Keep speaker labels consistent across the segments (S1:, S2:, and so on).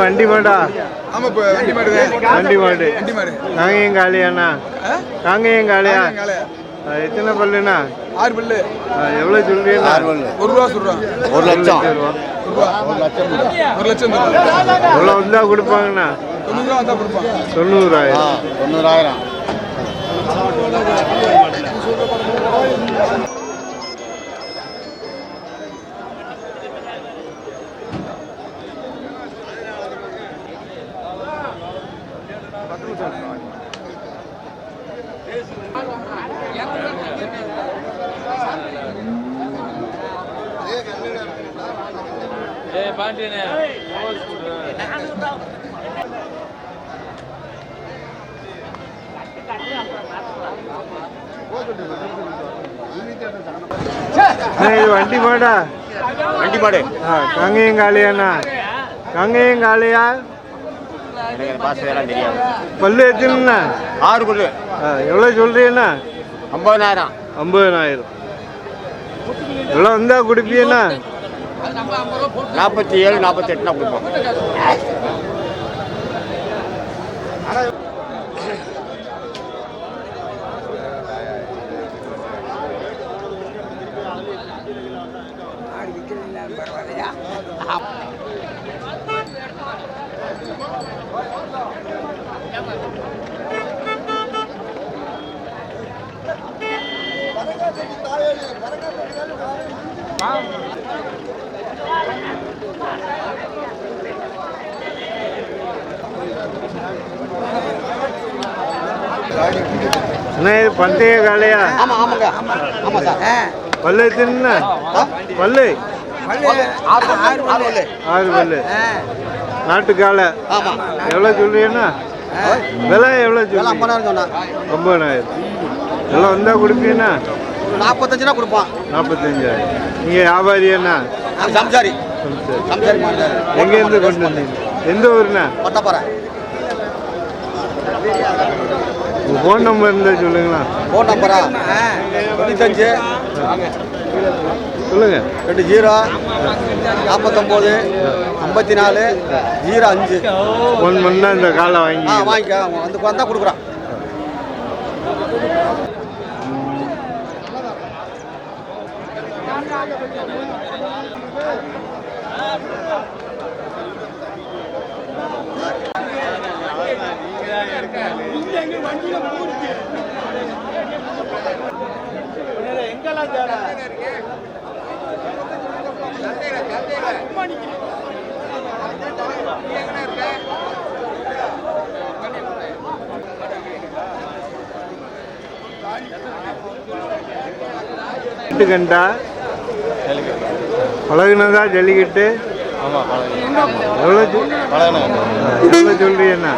S1: வண்டி மாடா.
S2: ஆமா வண்டி மாடு
S1: வண்டி மாடு.
S2: வண்டி மாடு.
S1: காங்கேயம் காளியாண்ணா காங்கேயம் காளியா
S2: காலை
S1: ஆ, எத்தனை பல்லுண்ணா?
S2: ஆறு பல்லு.
S1: ஆ, எவ்வளவு சொல்றீங்களா
S2: ஒரு ரூபா சொல்றான்
S1: ஒரு லட்சம்.
S2: ஒரு லட்சம் தருவான்.
S1: எவ்வளோ வந்தா கொடுப்பாங்கண்ணா.
S2: தொண்ணூறு ரூபா வந்தா கொடுப்பான்
S1: தொண்ணூறாயிரம்.
S3: தொண்ணூறாயிரம்.
S1: அண்ணா, இது வண்டி மாடா.
S3: வண்டி மாடு.
S1: ஆ காங்கேயம் காளியாண்ணா. காங்கேயம்
S3: தெரியாது.
S1: பல்லு எத்தனைண்ணா?
S3: ஆறு பல்லு.
S1: ஆ, எவ்வளோ சொல்றீங்கண்ணா?
S3: ஐம்பதாயிரம்.
S1: ஐம்பதனாயிரம் எவ்வளோ வந்தா கொடுப்பீங்கண்ணா?
S3: நாற்பத்தி ஏழு நாற்பத்தி நான் கொடுப்போம்.
S1: அண்ணா இது பந்தய காளையா
S3: ஆமா ஆமாங்க. ஆமா சார்.
S1: பல்லு எத்தனைண்ணா பல்லு?
S3: ஆறு ஆறு பல்லு.
S1: ஆறு பல்லு. நாட்டு காளை எவ்வளோ சொல்றீங்கண்ணா? விலை எவ்வளோ சொல்றீங்க?
S3: ஐம்பதாயிரம்
S1: எல்லாம் வந்தா கொடுப்பீங்கண்ணா?
S3: நாற்பத்தஞ்சுனா கொடுப்பான்.
S1: நாற்பத்தஞ்சாயிரம் நீங்கள் வியாபாரியண்ணா
S3: நான் சம்சாரி.
S1: சரி
S3: சம்சாரி
S1: எங்கேருந்து கொண்டு வந்தீங்க? எந்த ஊருண்ணா?
S3: கொட்டப்பாறை.
S1: உங்கள் ஃபோன் நம்பர் இருந்தால் சொல்லுங்களா
S3: ஃபோன் நம்பரா? தொண்ணூத்தஞ்சு.
S1: சொல்லுங்கள்
S3: ரெண்டு ஜீரோ. நாற்பத்தொம்போது ஐம்பத்தி நாலு ஜீரோ அஞ்சு.
S1: ஃபோன் பண்ணால் இந்த காலை வாங்கி
S3: வாங்கிக்க. வந்து வந்தால் கொடுக்குறான்.
S1: கண்டா? பழகுனதா ஜல்லிக்கட்டு? எவ்வளோ எவ்வளோ சொல்றீங்கண்ணா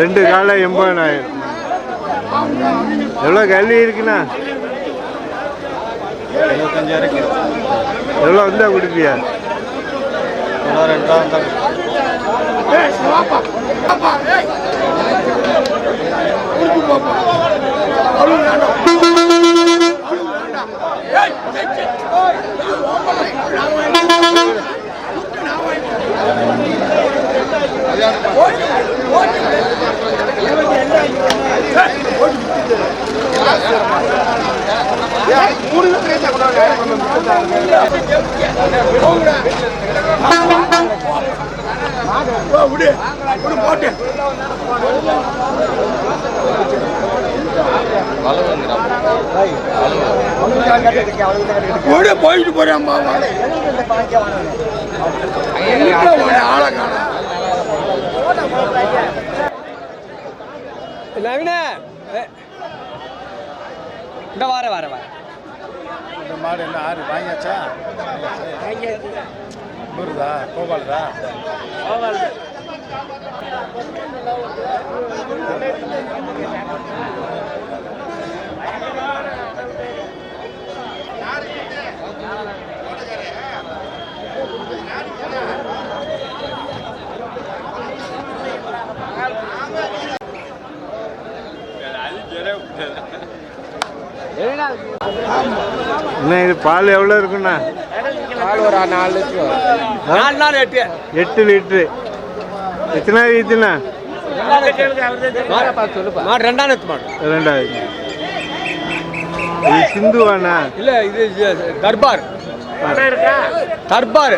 S1: ரெண்டு காலை எண்பதாயிரம். எவ்வளோ கல்வி இருக்குண்ணா எவ்வளோ வந்தால் கொடுப்பியா
S2: ஓட போயிட்டு போறேன் ஆளை
S4: நவீன
S5: இந்த வார வார வார.
S6: இந்த மாடு என்ன ஆறு வாங்கியாச்சா? நூறுதா? கோபாலுதா?
S1: என்ன இது பால் எவ்வளோ இருக்குண்ணா?
S5: பால் ஒரு நாலு லிட்டர். நாலு நாலு எட்டு.
S1: எட்டு லிட்ரு எத்தனை வீத்துண்ணா ரெண்டாவது இது சிந்துவாண்ணா?
S5: இல்ல இது தர்பார். தர்பார்.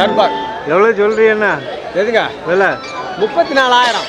S5: தர்பார்.
S1: எவ்வளோ சொல்றீண்ணா
S5: எதுங்க?
S1: விலை?
S5: முப்பத்தி நாலாயிரம்.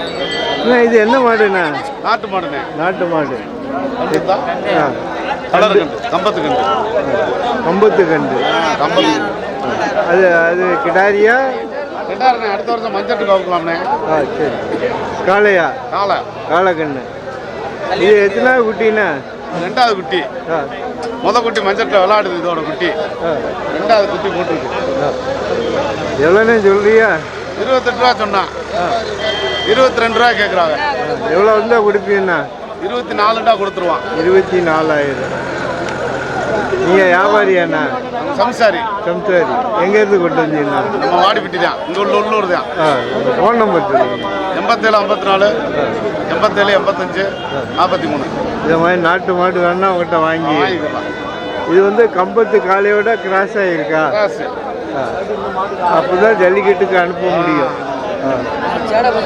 S1: இது என்ன மாடுண்ணா?
S6: நாட்டு மாடுனே
S1: நாட்டு மாடு.
S6: கம்பத்து கண்டு.
S1: கம்பத்து கண்டு.
S6: கம்பத்து
S1: அது அது கிடாரியா?
S6: ரெண்டாயிரம் அடுத்த வருஷம் மஞ்சட்டு கவுக்கலாம்னே
S1: ஆ சரி. காளையா?
S6: காலை
S1: காளைக்கண்ணு இது எத்தனை குட்டிண்ணா?
S6: ரெண்டாவது குட்டி.
S1: ஆ.
S6: முத குட்டி மஞ்சட்டில் விளையாடுது இதோட குட்டி.
S1: ஆ.
S6: ரெண்டாவது குட்டி போட்டுருக்கு.
S1: எவ்வளோண்ணே சொல்றியா?
S6: இருபத்தெட்டு ரூபா சொன்னான். இருபத்தி ரெண்டு ரூபா கேட்குறாங்க
S1: எவ்வளோ வந்தால் கொடுப்பீங்கண்ணா
S6: இருபத்தி நாலுண்டா கொடுத்துருவான்.
S1: இருபத்தி நாலாயிரம் நீங்கள் வியாபாரியாண்ணா
S6: சம்சாரி.
S1: சம்சாரி. எங்கேருந்து கொண்டு வந்தீங்கண்ணா
S6: நம்ம வாடிப்பட்டி தான் இங்கே உள்ள உள்ளூர் தான்
S1: ஃபோன் நம்பர் சொல்லுங்க.
S6: எண்பத்தேழு ஐம்பத்தி நாலு எண்பத்தேழு எண்பத்தஞ்சு நாற்பத்தி மூணு
S1: இந்த மாதிரி நாட்டு மாடு வேணா உங்கள்கிட்ட வாங்கி. இது வந்து கம்பத்து காளையோட கிராஸ் ஆகிருக்கா அப்போ தான் ஜல்லிக்கட்டுக்கு அனுப்ப முடியும்.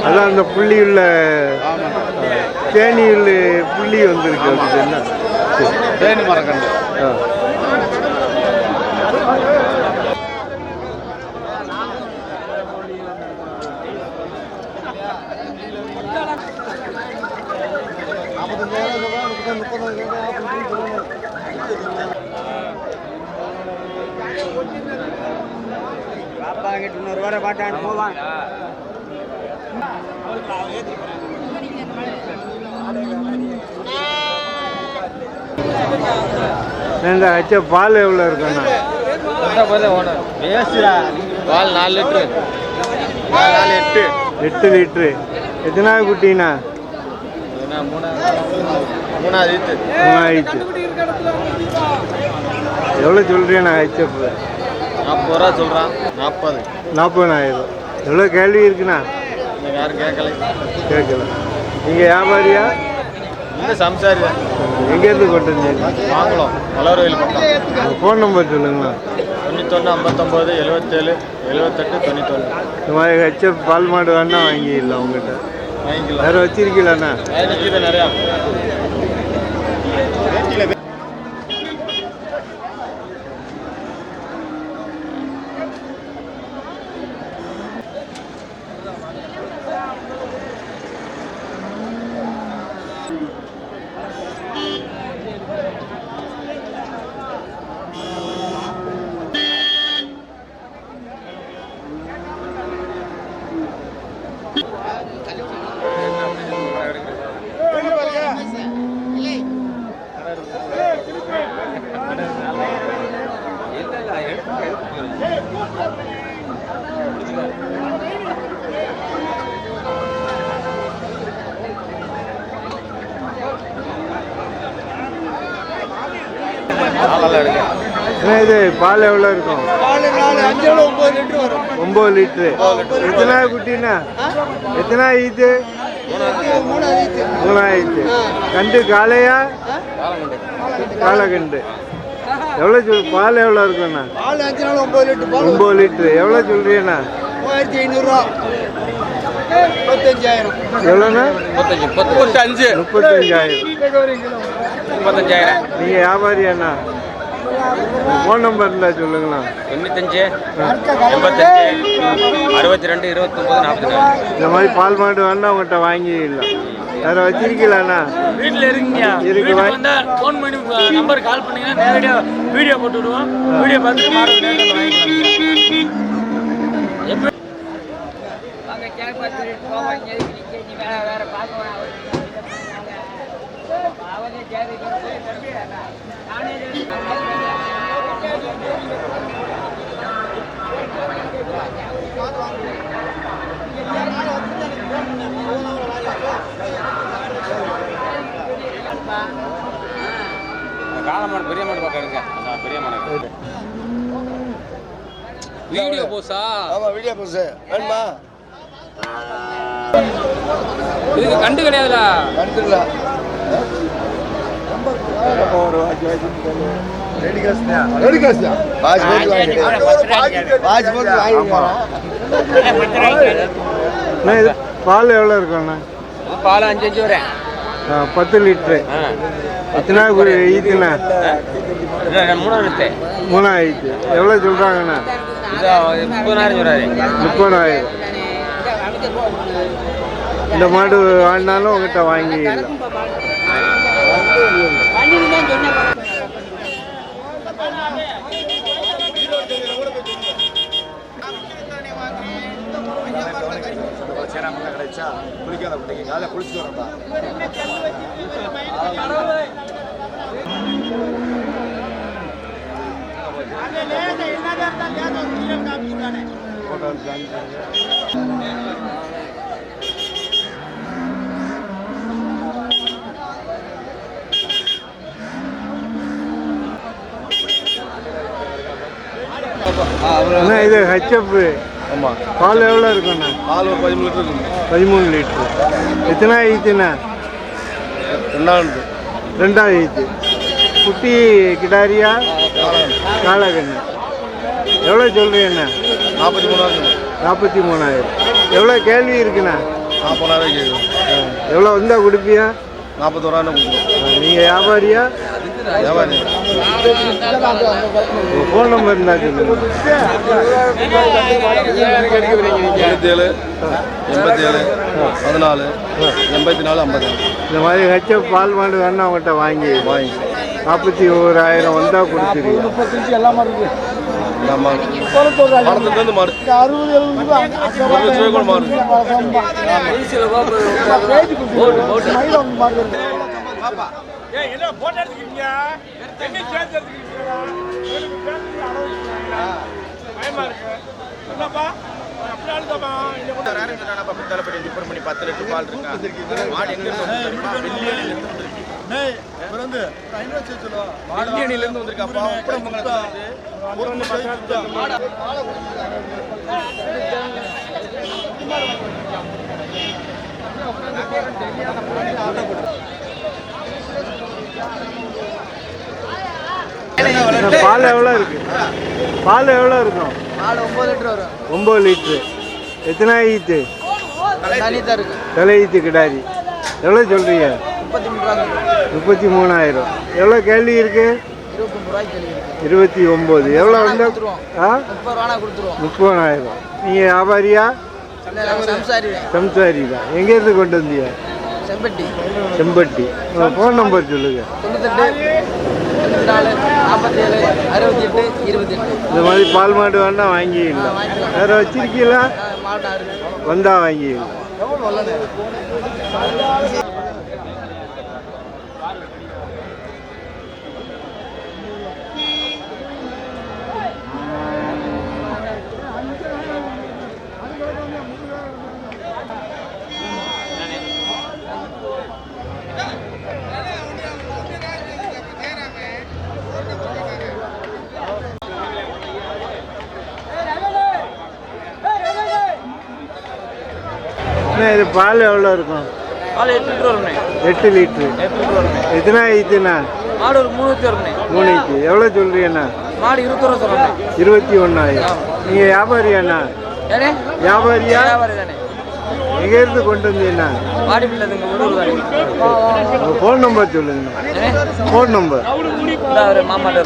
S1: அதான் அந்த புள்ளி உள்ள தேனியில் புள்ளி வந்திருக்கு என்ன சரி.
S6: தேனி மரக்கண்டு
S1: ஆ.
S5: இன்னொரு வாரம் பாட்டாண்டு போவான்
S1: அச்சா பால் எவ்வளோ இருக்குண்ணா
S5: பால் நாலு லிட்டரு. நாலு எட்டு.
S1: எட்டு லிட்ரு எத்தனாவது குட்டிண்ணா?
S5: மூணாவது லிட்டரு.
S1: மூணாயிரத்து எவ்வளோ சொல்கிறேண்ணா ஹெச்எஃப்
S5: நாற்பது ரூபா சொல்கிறான் நாற்பது.
S1: நாற்பதாயிரம் எவ்வளோ கேள்வி இருக்குண்ணா?
S5: இன்னைக்கு யாரும் கேட்கல.
S1: கேட்கல. நீங்கள் வியாபாரியா?
S5: இன்னும் சம்சாரி தான்
S1: எங்கேருந்து கொண்டு வந்தீங்க?
S5: வாங்கலாம் மலர்வயில் பக்கம்.
S1: ஃபோன் நம்பர் சொல்லுங்களா
S5: தொண்ணூத்தொன்று ஐம்பத்தொம்போது எழுபத்தேழு எழுபத்தெட்டு தொண்ணூத்தொன்று
S1: இந்த மாதிரி ஹெச்எஃப் பால் மாடு வேணா வாங்கிடலாம் உங்கள்கிட்ட
S5: வாங்கிக்கலாம்.
S1: வேறு வச்சிருக்கீங்களாண்ணா?
S5: நிறையா.
S1: இது பால் எவ்வளோ இருக்கும்?
S5: ஒன்பது ஒம்பது லிட்டரு வரும்
S1: குட்டினா எத்தனை குட்டிண்ணா எத்தனை ஈத்து. மூணாயிரத்து கண்டு காளையா? காலகண்டு. எவ்வளோ சொல் பால் எவ்வளோ இருக்குண்ணா?
S5: பால் அஞ்சு நாள் ஒம்பது லிட்டரு பால்
S1: ஒம்பது லிட்ரு எவ்வளோ சொல்றீண்ணா
S5: மூவாயிரத்தி ஐநூறுரூவா.
S1: எவ்வளோண்ணா
S5: முப்பத்தஞ்சு முப்பத்தஞ்சு.
S1: முப்பத்தஞ்சாயிரம்.
S5: முப்பத்தஞ்சாயிரம்.
S1: நீங்கள் வியாபாரி அண்ணா ஃபோன் நம்பர் இருந்தால் சொல்லுங்களா
S5: தொண்ணூத்தஞ்சு எண்பத்தஞ்சு அறுபத்தி ரெண்டு இருபத்தொம்பது நாற்பத்தி
S1: இந்த மாதிரி பால் மாடு வேணா உங்கள்கிட்ட வாங்கிடலாம். வேறு வச்சிருக்கீங்களாண்ணா?
S7: வீட்டில் இருக்கீங்க.
S1: இருக்கு.
S7: வந்தா ஃபோன் பண்ணி நம்பர் கால் பண்ணீங்கன்னா நேரடியாக வீடியோ போட்டு விடுவோம். வீடியோ பார்த்து மாடு நேரில் வந்து வாங்கிக்கலாம் எப்படி
S5: கால மாடு பெரிய மாடு பக்கம் அதான் பெரிய மாடு வீடியோ போஸா
S8: ஆமா வீடியோ போஸ் வேணுமா?
S5: இதுக்கு கண்டு கிடையாதுல
S8: கண்டுல ரெடி காசு தான் பாஜ் போட்டு வாங்கி பாஜ் போட்டு வாங்கி
S1: அண்ணா இது பால் எவ்வளோ இருக்கும்ண்ணா
S5: பால் அஞ்சு வரேன்.
S1: ஆ, பத்து லிட்ரு. எத்தனை ஈத்துண்ணா
S5: மூணாயிரத்து.
S1: மூணாயிரத்து எவ்வளோ சொல்கிறாங்கண்ணா
S5: முப்பதாயிரம் சொல்றாரு.
S1: முப்பதாயிரம். இந்த மாடு வாங்கினாலும் உங்கள்கிட்ட வாங்கிடலாம்
S8: காலையில் குளிச்சுட்டு வரப்பா
S1: இது ஹெச்எப்
S8: ஆமாம்
S1: பால் எவ்வளோ இருக்குண்ணா
S8: பால் ஒரு பதிமூணு லிட்டர் இருக்கு
S1: பதிமூணு லிட்ரு. எத்தனை ஈத்துண்ணா
S8: ரெண்டாவது
S1: ரெண்டாவது. ஈத்து குட்டி கிடாரியா? காளகண்ணு எவ்வளோ சொல்கிறீங்கண்ணா
S8: நாற்பத்தி மூணாயிரம்
S1: நாற்பத்தி மூணாயிரம். எவ்வளோ கேள்வி இருக்குண்ணா?
S8: நாற்பதாயிரம் கேட்குது
S1: எவ்வளோ வந்தால் கொடுப்பியா?
S8: நாற்பத்தோராயிரம்
S1: நீங்கள் வியாபாரியா?
S8: வியாபாரி
S1: ஃபோன் நம்பர் இருந்தால் சொல்லுங்கள்
S8: எழுபத்தேழு எண்பத்தேழு பதினாலு எண்பத்தி நாலு ஐம்பத்தேழு
S1: இந்த மாதிரி ஹெச்எப் பால் மாடு வேணா அவங்கள்ட்ட வாங்கி
S8: வாங்கி
S1: நாற்பத்தி ஓராயிரம் வந்தால் கொடுத்துருவீங்க
S8: நம்ம மரத்துலேருந்து மாடு ஒரு லட்ச ரூபாய் கூட மாடு வெள்ளியணிலேருந்து வந்திருக்காப்பா
S1: இந்த பால் எவ்வளோ இருக்கு? பால் எவ்வளோ இருக்கும்?
S4: நாலு ஒம்பது லிட்டர் வரும்
S1: ஒம்பது லிட்ரு. எத்தனை ஈத்து? தலை ஈத்து கிடாரி. எவ்வளோ சொல்கிறீங்க
S4: முப்பத்தி மூணு ரூபா
S1: முப்பத்தி மூணாயிரம். எவ்வளோ கேள்வி இருக்கு? இருபத்தி ஒம்பது. எவ்வளோ வந்து ஆ? முப்பதாயிரம். நீங்கள் வியாபாரியா?
S4: சம்சாரி
S1: சம்சாரி தான் எங்கேருந்து கொண்டு வந்தீங்க?
S4: செம்பட்டி.
S1: செம்பட்டி. ஃபோன் நம்பர்
S4: எட்டு
S1: இந்த மாதிரி பால் மாடு வேணா வாங்கிக்கலாம். வேறு வச்சிருக்கீங்களா? வந்தா வாங்கிக்கலாம் இது பால் எவ்வளோ இருக்கும்?
S7: பால் எட்டு லிட்டர் வரும்ண்ணே
S1: எட்டு லிட்ரு.
S7: எட்டு லிட்டர் வரும்ண்ணே
S1: எத்தனை ஈத்துண்ணா
S7: மாடு ஒரு மூணு ஊற்றி வரும்ண்ணே
S1: மூணு ஈத்து எவ்வளோ சொல்கிறீங்கண்ணா
S7: மாடு இருபத்தி ரூபா சொல்லுண்ணே
S1: இருபத்தி ஒன்றாயிரம் நீங்கள் வியாபாரியாண்ணா? வியாபாரியா?
S7: வியாபாரி தானே
S1: எங்கே இருந்து கொண்டு உங்கள் ஃபோன் நம்பர் சொல்லுங்கண்ணா. ஃபோன் நம்பர்
S7: மாமாட்ட